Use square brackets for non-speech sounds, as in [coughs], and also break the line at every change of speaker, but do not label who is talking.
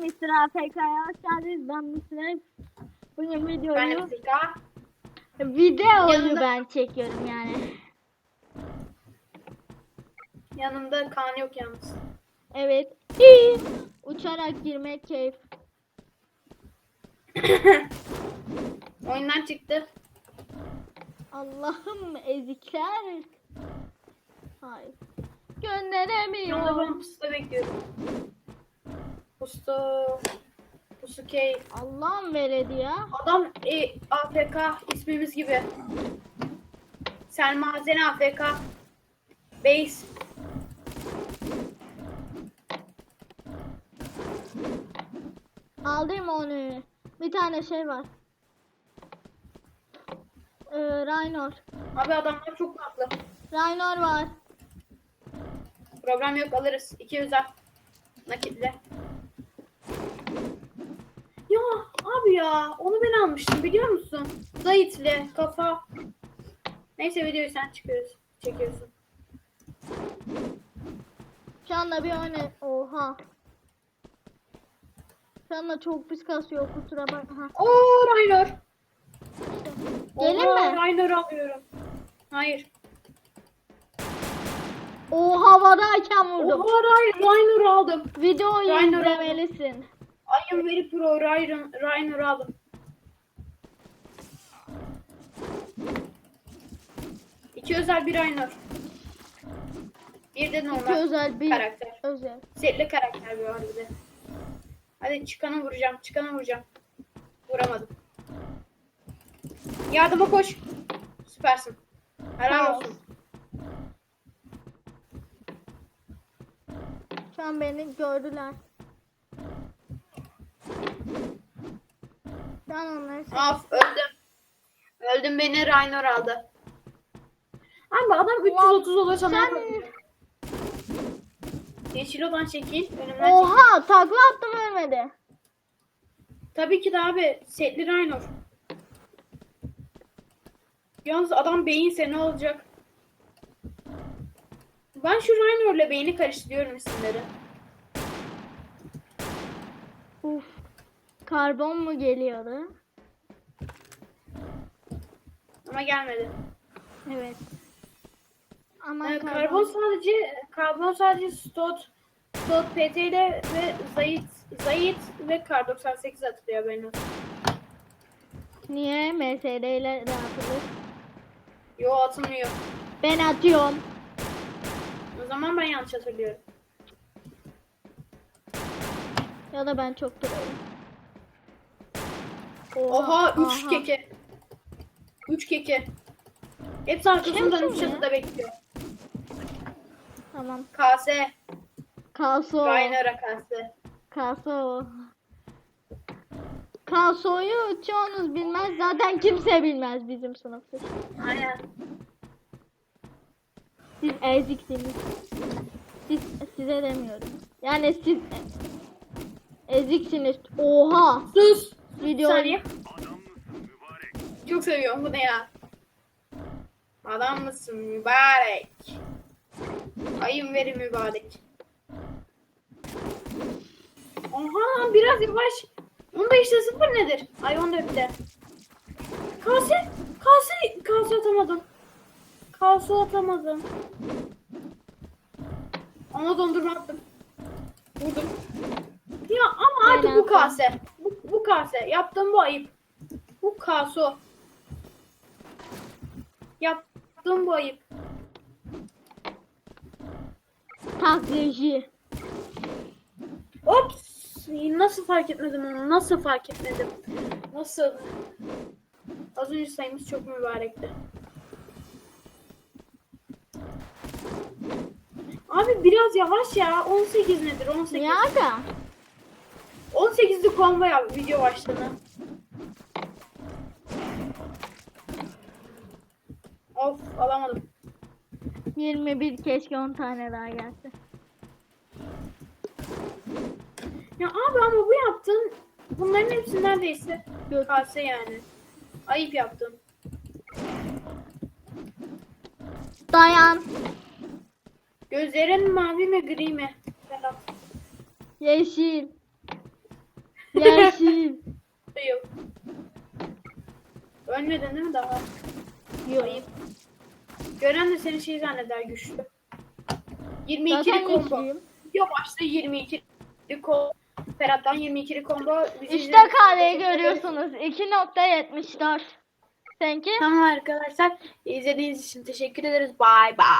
Mr. AFK'ya hoş geldiniz. Ben Mr. Bugün
Ben
videoyu,
Zika.
videoyu
Yanında-
ben çekiyorum yani.
Yanımda Kaan yok yalnız.
Evet. Hii. Uçarak girmek keyif. [coughs]
Oyundan çıktı.
Allah'ım ezikler. Hayır.
Yanında ben
Gönderemiyorum.
pusuda bekliyorum. Pusu. Pusu K.
Allah'ım veledi ya.
Adam e, AFK ismimiz gibi. Selma Zen AFK. Base.
Aldım onu. Bir tane şey var. Ee, Raynor.
Abi adamlar çok tatlı.
Raynor var.
Problem yok alırız. 200 al. Nakitle. Ya abi ya onu ben almıştım biliyor musun? Zayit'le kafa. Neyse videoyu sen çıkıyorsun. Çekiyorsun.
Şu anda bir oyna... Oha. Şu anda çok pis kasıyor kusura bakma.
Oo Raynor.
Gelin mi?
Raynor alıyorum. Hayır.
O havadayken vurdum.
Oha Ray Raynor aldım.
Videoyu
Raynor
izlemelisin.
Am very pro Raynor, Raynor aldım. İki özel bir Raynor. Bir de
İki
normal
özel bir
karakter.
özel.
Setli karakter bir de. Hadi çıkanı vuracağım, çıkanı vuracağım. Vuramadım. Yardıma koş. Süpersin. Helal olsun.
Şu an beni gördüler. An onları
Of öldüm. Öldüm beni Raynor aldı. Abi adam 330 olursa ne
Sen-?
Yeşil olan şekil önümden çekil.
Oha takla attım ölmedi.
Tabii ki de abi setli Raynor. Yalnız adam beyinse ne olacak? Ben şu Raynor'la beyni karıştırıyorum isimleri.
Uf. Karbon mu geliyordu?
Ama gelmedi.
Evet. Ama
Ee,
karbon,
karbon sadece karbon sadece Stot Stot PT ile ve Zayit Zayit ve Kar 98 atılıyor benim.
niye MSD ile rahatlık?
Yo atılmıyor.
Ben atıyorum.
O zaman ben yanlış hatırlıyorum.
Ya da ben çok duruyorum.
Oha 3 keke. 3 keke. Hepsi arkasından
Kim
3
kim ya?
çatıda bekliyor.
Tamam.
KS.
Kaso.
Raynora KS.
Kaso. Kaso'yu çoğunuz bilmez. Zaten kimse bilmez bizim sınıfta.
Aynen.
Siz eziksiniz. Siz, size demiyorum. Yani siz eziksiniz. Oha.
Sus.
Video-
saniye. Çok seviyorum bu ne ya? Adam mısın mübarek? Ayın veri mübarek. Oha biraz yavaş. 15'te 0 nedir? Ay 14'te. Kase, kase, kase atamadım. Kase atamadım. Ama dondurma attım. Vurdum. Ya ama artık bu kase. Bu, kase. Yaptığım bu ayıp. Bu kaso. Yaptığım bu ayıp.
Taklacı.
Ops. Nasıl fark etmedim onu? Nasıl fark etmedim? Nasıl? Az önce sayımız çok mübarekti. Abi biraz yavaş ya. 18 nedir? 18.
Ne aga?
18'li combo yap video başladı. Of alamadım.
21 keşke 10 tane daha gelse.
Ya abi ama bu yaptığın bunların hepsi neredeyse kase yani. Ayıp yaptın.
Dayan.
Gözlerin mavi mi gri mi? Ferhat.
Yeşil. Gelsin.
Yok. Ölmedin değil mi daha?
Yok.
Ayıp. Gören de seni şey zanneder güçlü. 22'li
Zaten
combo.
güçlüyüm.
Yo başta 22 combo. Ferhat'tan 22'li combo. Bizi
İşte kareyi görüyorsunuz. 2.74. Seninki?
Tamam arkadaşlar. İzlediğiniz için teşekkür ederiz. Bye bye.